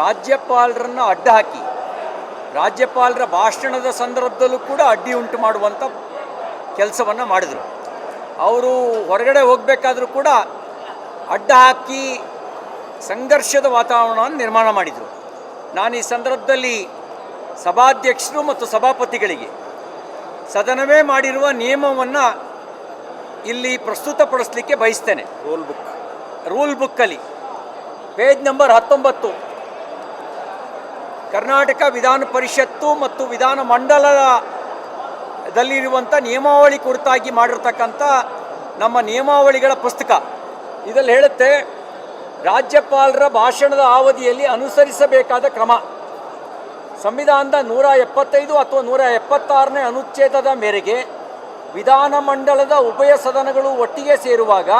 ರಾಜ್ಯಪಾಲರನ್ನು ಅಡ್ಡ ಹಾಕಿ. ರಾಜ್ಯಪಾಲರ ಭಾಷಣದ ಸಂದರ್ಭದಲ್ಲೂ ಕೂಡ ಅಡ್ಡಿ ಉಂಟು ಮಾಡುವಂಥ ಕೆಲಸವನ್ನು ಮಾಡಿದರು. ಅವರು ಹೊರಗಡೆ ಹೋಗಬೇಕಾದರೂ ಕೂಡ ಅಡ್ಡ ಹಾಕಿ ಸಂಘರ್ಷದ ವಾತಾವರಣವನ್ನು ನಿರ್ಮಾಣ ಮಾಡಿದರು. ನಾನು ಈ ಸಂದರ್ಭದಲ್ಲಿ ಸಭಾಧ್ಯಕ್ಷರು ಮತ್ತು ಸಭಾಪತಿಗಳಿಗೆ ಸದನವೇ ಮಾಡಿರುವ ನಿಯಮವನ್ನು ಇಲ್ಲಿ ಪ್ರಸ್ತುತಪಡಿಸಲಿಕ್ಕೆ ಬಯಸ್ತೇನೆ. ರೂಲ್ ಬುಕ್ ರೂಲ್ ಬುಕ್ಕಲ್ಲಿ ಪೇಜ್ ನಂಬರ್ ಹತ್ತೊಂಬತ್ತು. ಕರ್ನಾಟಕ ವಿಧಾನ ಪರಿಷತ್ತು ಮತ್ತು ವಿಧಾನ ಮಂಡಲದಲ್ಲಿರುವಂಥ ನಿಯಮಾವಳಿ ಕುರಿತಾಗಿ ಮಾಡಿರ್ತಕ್ಕಂಥ ನಮ್ಮ ನಿಯಮಾವಳಿಗಳ ಪುಸ್ತಕ. ಇದರಲ್ಲಿ ಹೇಳುತ್ತೆ, ರಾಜ್ಯಪಾಲರ ಭಾಷಣದ ಅವಧಿಯಲ್ಲಿ ಅನುಸರಿಸಬೇಕಾದ ಕ್ರಮ. ಸಂವಿಧಾನದ ನೂರ ಎಪ್ಪತ್ತೈದು ಅಥವಾ ನೂರ ಎಪ್ಪತ್ತಾರನೇ ಅನುಚ್ಛೇದದ ಮೇರೆಗೆ ವಿಧಾನಮಂಡಲದ ಉಭಯ ಸದನಗಳು ಒಟ್ಟಿಗೆ ಸೇರುವಾಗ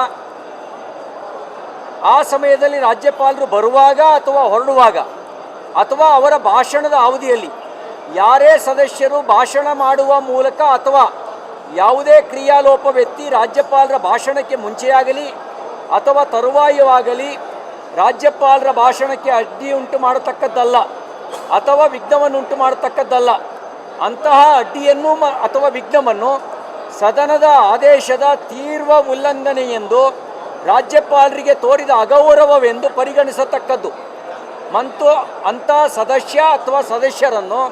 ಆ ಸಮಯದಲ್ಲಿ ರಾಜ್ಯಪಾಲರು ಬರುವಾಗ ಅಥವಾ ಹೊರಡುವಾಗ ಅಥವಾ ಅವರ ಭಾಷಣದ ಅವಧಿಯಲ್ಲಿ. ಯಾರೇ ಸದಸ್ಯರು ಭಾಷಣ ಮಾಡುವ ಮೂಲಕ ಅಥವಾ ಯಾವುದೇ ಕ್ರಿಯಾಲೋಪ ವ್ಯಕ್ತಿ ರಾಜ್ಯಪಾಲರ ಭಾಷಣಕ್ಕೆ ಮುಂಚೆಯಾಗಲಿ ಅಥವಾ ತರುವಾಯವಾಗಲಿ ರಾಜ್ಯಪಾಲರ ಭಾಷಣಕ್ಕೆ ಅಡ್ಡಿ ಉಂಟು ಮಾಡತಕ್ಕದ್ದಲ್ಲ ಅಥವಾ ವಿಘ್ನವನ್ನುಂಟು ಮಾಡತಕ್ಕದ್ದಲ್ಲ, ಅಂತಹ ಅಡ್ಡಿಯನ್ನು ಅಥವಾ ವಿಘ್ನವನ್ನು ಸದನದ ಆದೇಶದ ತೀವ್ರ ಉಲ್ಲಂಘನೆ ಎಂದು ರಾಜ್ಯಪಾಲರಿಗೆ ತೋರಿದ ಅಗೌರವವೆಂದು ಪರಿಗಣಿಸತಕ್ಕದ್ದು. ಮತ್ತು ಅಂಥ ಸದಸ್ಯ ಅಥವಾ ಸದಸ್ಯರನ್ನು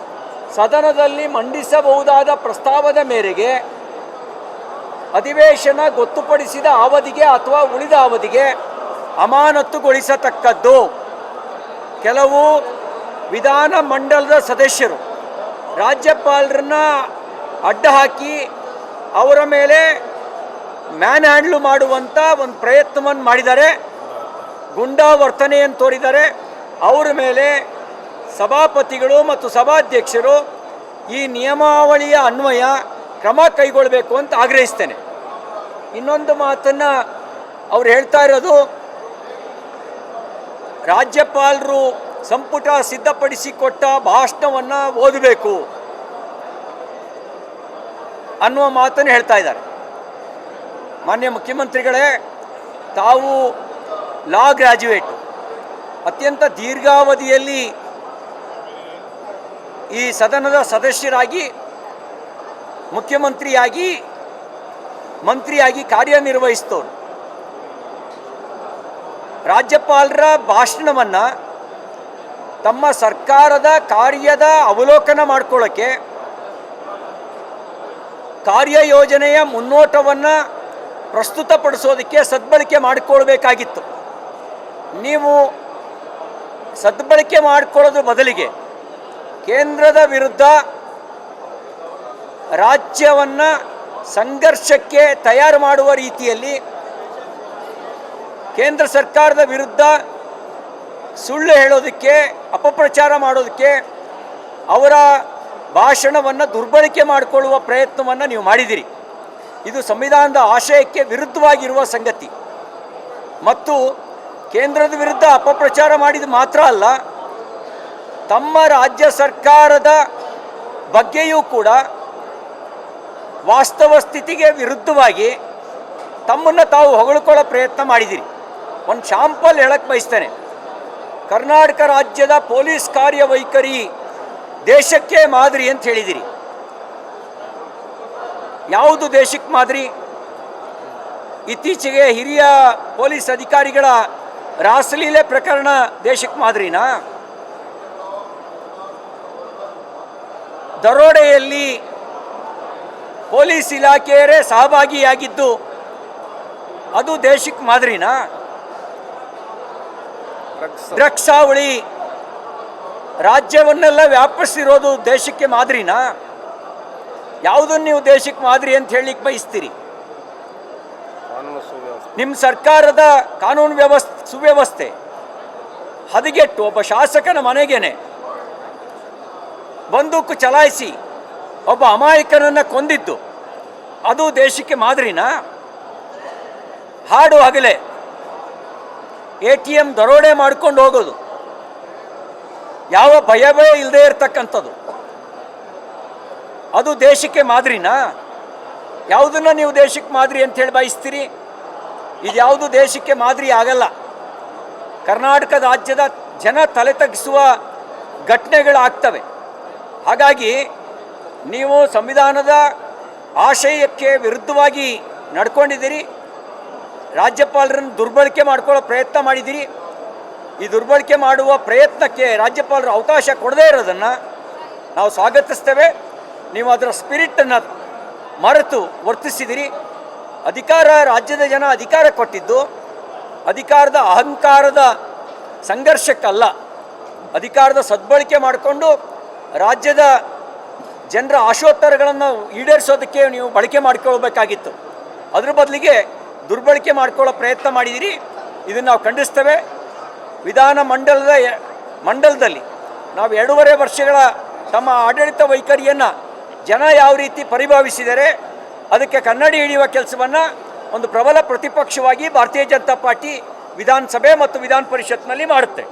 ಸದನದಲ್ಲಿ ಮಂಡಿಸಬಹುದಾದ ಪ್ರಸ್ತಾವದ ಮೇರೆಗೆ ಅಧಿವೇಶನ ಗೊತ್ತುಪಡಿಸಿದ ಅವಧಿಗೆ ಅಥವಾ ಉಳಿದ ಅವಧಿಗೆ ಅಮಾನತುಗೊಳಿಸತಕ್ಕದ್ದು. ಕೆಲವು ವಿಧಾನ ಮಂಡಲದ ಸದಸ್ಯರು ರಾಜ್ಯಪಾಲರನ್ನ ಅಡ್ಡ ಹಾಕಿ ಅವರ ಮೇಲೆ ಮ್ಯಾನ್ ಹ್ಯಾಂಡ್ಲು ಮಾಡುವಂಥ ಒಂದು ಪ್ರಯತ್ನವನ್ನು ಮಾಡಿದ್ದಾರೆ. ಗುಂಡಾ ವರ್ತನೆಯನ್ನು ತೋರಿದ್ದಾರೆ. ಅವರ ಮೇಲೆ ಸಭಾಪತಿಗಳು ಮತ್ತು ಸಭಾಧ್ಯಕ್ಷರು ಈ ನಿಯಮಾವಳಿಯ ಅನ್ವಯ ಕ್ರಮ ಕೈಗೊಳ್ಳಬೇಕು ಅಂತ ಆಗ್ರಹಿಸ್ತೇನೆ. ಇನ್ನೊಂದು ಮಾತನ್ನು ಅವ್ರು ಹೇಳ್ತಾ ಇರೋದು, ರಾಜ್ಯಪಾಲರು ಸಂಪುಟ ಸಿದ್ಧಪಡಿಸಿಕೊಟ್ಟ ಭಾಷಣವನ್ನು ಓದಬೇಕು ಅನ್ನುವ ಮಾತನ್ನು ಹೇಳ್ತಾ ಇದ್ದಾರೆ. ಮಾನ್ಯ ಮುಖ್ಯಮಂತ್ರಿಗಳೇ, ತಾವು ಲಾ ಗ್ರ್ಯಾಜುಯೇಟ್. ಅತ್ಯಂತ ದೀರ್ಘಾವಧಿಯಲ್ಲಿ ಈ ಸದನದ ಸದಸ್ಯರಾಗಿ, ಮುಖ್ಯಮಂತ್ರಿಯಾಗಿ, ಮಂತ್ರಿಯಾಗಿ ಕಾರ್ಯನಿರ್ವಹಿಸಿದವರು ರಾಜ್ಯಪಾಲರ ಭಾಷಣವನ್ನು ತಮ್ಮ ಸರ್ಕಾರದ ಕಾರ್ಯದ ಅವಲೋಕನ ಮಾಡ್ಕೊಳ್ಳೋಕ್ಕೆ ಕಾರ್ಯಯೋಜನೆಯ ಮುನ್ನೋಟವನ್ನು ಪ್ರಸ್ತುತಪಡಿಸೋದಕ್ಕೆ ಸದ್ಬಳಕೆ ಮಾಡಿಕೊಳ್ಬೇಕಾಗಿತ್ತು. ನೀವು ಸದ್ಬಳಕೆ ಮಾಡಿಕೊಳ್ಳೋದ್ರ ಬದಲಿಗೆ ಕೇಂದ್ರದ ವಿರುದ್ಧ ರಾಜ್ಯವನ್ನು ಸಂಘರ್ಷಕ್ಕೆ ತಯಾರು ಮಾಡುವ ರೀತಿಯಲ್ಲಿ ಕೇಂದ್ರ ಸರ್ಕಾರದ ವಿರುದ್ಧ ಸುಳ್ಳು ಹೇಳೋದಕ್ಕೆ, ಅಪಪ್ರಚಾರ ಮಾಡೋದಕ್ಕೆ ಅವರ ಭಾಷಣವನ್ನು ದುರ್ಬಳಕೆ ಮಾಡಿಕೊಳ್ಳುವ ಪ್ರಯತ್ನವನ್ನು ನೀವು ಮಾಡಿದಿರಿ ಇದು ಸಂವಿಧಾನದ ಆಶಯಕ್ಕೆ ವಿರುದ್ಧವಾಗಿರುವ ಸಂಗತಿ. ಮತ್ತು ಕೇಂದ್ರದ ವಿರುದ್ಧ ಅಪಪ್ರಚಾರ ಮಾಡಿದ ಮಾತ್ರ ಅಲ್ಲ, ತಮ್ಮ ರಾಜ್ಯ ಸರ್ಕಾರದ ಬಗ್ಗೆಯೂ ಕೂಡ ವಾಸ್ತವ ಸ್ಥಿತಿಗೆ ವಿರುದ್ಧವಾಗಿ ತಮ್ಮನ್ನು ತಾವು ಹೊಗಳಿಕೊಳ್ಳೋ ಪ್ರಯತ್ನ ಮಾಡಿದಿರಿ. ಒಂದು ಶಾಂಪಲ್ ಹೇಳಕ್ಕೆ ಬಯಸ್ತೇನೆ. ಕರ್ನಾಟಕ ರಾಜ್ಯದ ಪೊಲೀಸ್ ಕಾರ್ಯವೈಖರಿ ದೇಶಕ್ಕೆ ಮಾದರಿ ಅಂತ ಹೇಳಿದಿರಿ. ಯಾವುದು ದೇಶಕ್ಕೆ ಮಾದರಿ? ಇತ್ತೀಚೆಗೆ ಹಿರಿಯ ಪೊಲೀಸ್ ಅಧಿಕಾರಿಗಳ ರಾಸಲೀಲೆ ಪ್ರಕರಣ ದೇಶಕ್ಕೆ ಮಾದರಿನಾ? ದರೋಡೆಯಲ್ಲಿ ಪೊಲೀಸ್ ಇಲಾಖೆಯರೇ ಸಹಭಾಗಿಯಾಗಿದ್ದು ಅದು ದೇಶಕ್ಕೆ ಮಾದರಿನಾ? ಡ್ರಗ್ಸ್ ಹಾವಳಿ ರಾಜ್ಯವನ್ನೆಲ್ಲ ವ್ಯಾಪಿಸಿರೋದು ದೇಶಕ್ಕೆ ಮಾದರಿನಾ? ಯಾವುದನ್ನು ನೀವು ದೇಶಕ್ಕೆ ಮಾದರಿ ಅಂತ ಹೇಳಲಿಕ್ಕೆ ಬಯಸ್ತೀರಿ? ನಿಮ್ಮ ಸರ್ಕಾರದ ಕಾನೂನು ವ್ಯವಸ್ಥೆ ಸುವ್ಯವಸ್ಥೆ. ಹದಿಗೆಟ್ಟು ಒಬ್ಬ ಶಾಸಕನ ಮನೆಗೇನೆ. ಬಂದೂಕು ಚಲಾಯಿಸಿ ಒಬ್ಬ ಅಮಾಯಕನನ್ನು ಕೊಂದಿದ್ದು. ಅದು ದೇಶಕ್ಕೆ ಮಾದರಿನ? ಹಾಡು ಆಗಲೇ ಎ ಟಿ ಎಂ ದರೋಡೆ ಮಾಡ್ಕೊಂಡು ಹೋಗೋದು. ಯಾವ ಭಯವೇ ಇಲ್ಲದೆ ಇರತಕ್ಕಂಥದ್ದು. ಅದು ದೇಶಕ್ಕೆ ಮಾದರಿನಾ? ಯಾವುದನ್ನು ನೀವು ದೇಶಕ್ಕೆ ಮಾದರಿ ಅಂತ ಹೇಳಿ ಬಯಸ್ತೀರಿ? ಇದು ಯಾವುದು ದೇಶಕ್ಕೆ ಮಾದರಿ ಆಗಲ್ಲ. ಕರ್ನಾಟಕ ರಾಜ್ಯದ ಜನ ತಲೆ ತಗ್ಗಿಸುವ ಘಟನೆಗಳಾಗ್ತವೆ. ಹಾಗಾಗಿ ನೀವು ಸಂವಿಧಾನದ ಆಶಯಕ್ಕೆ ವಿರುದ್ಧವಾಗಿ ನಡ್ಕೊಂಡಿದ್ದೀರಿ, ರಾಜ್ಯಪಾಲರನ್ನು ದುರ್ಬಳಕೆ ಮಾಡ್ಕೊಳ್ಳೋ ಪ್ರಯತ್ನ ಮಾಡಿದ್ದೀರಿ. ಈ ದುರ್ಬಳಕೆ ಮಾಡುವ ಪ್ರಯತ್ನಕ್ಕೆ ರಾಜ್ಯಪಾಲರು ಅವಕಾಶ ಕೊಡದೇ ಇರೋದನ್ನು ನಾವು ಸ್ವಾಗತಿಸ್ತೇವೆ. ನೀವು ಅದರ ಸ್ಪಿರಿಟನ್ನು ಮರೆತು ವರ್ತಿಸಿದಿರಿ ಅಧಿಕಾರ ರಾಜ್ಯದ ಜನ ಅಧಿಕಾರ ಕೊಟ್ಟಿದ್ದು ಅಧಿಕಾರದ ಅಹಂಕಾರದ ಸಂಘರ್ಷಕ್ಕಲ್ಲ. ಅಧಿಕಾರದ ಸದ್ಬಳಕೆ ಮಾಡಿಕೊಂಡು ರಾಜ್ಯದ ಜನರ ಆಶೋತ್ತರಗಳನ್ನು ಈಡೇರಿಸೋದಕ್ಕೆ ನೀವು ಬಳಕೆ ಮಾಡಿಕೊಳ್ಬೇಕಾಗಿತ್ತು. ಅದ್ರ ಬದಲಿಗೆ ದುರ್ಬಳಕೆ ಮಾಡ್ಕೊಳ್ಳೋ ಪ್ರಯತ್ನ ಮಾಡಿದಿರಿ. ಇದನ್ನು ನಾವು ಖಂಡಿಸ್ತೇವೆ. ವಿಧಾನ ಮಂಡಲದ ಮಂಡಲದಲ್ಲಿ ನಾವು ಎರಡೂವರೆ ವರ್ಷಗಳ ತಮ್ಮ ಆಡಳಿತ ವೈಖರಿಯನ್ನು ಜನ ಯಾವ ರೀತಿ ಪರಿಭಾವಿಸಿದರೆ ಅದಕ್ಕೆ ಕನ್ನಡಿ ಹಿಡಿಯುವ ಕೆಲಸವನ್ನು ಒಂದು ಪ್ರಬಲ ಪ್ರತಿಪಕ್ಷವಾಗಿ ಭಾರತೀಯ ಜನತಾ ಪಾರ್ಟಿ ವಿಧಾನಸಭೆ ಮತ್ತು ವಿಧಾನ ಪರಿಷತ್ನಲ್ಲಿ ಮಾಡುತ್ತೆ.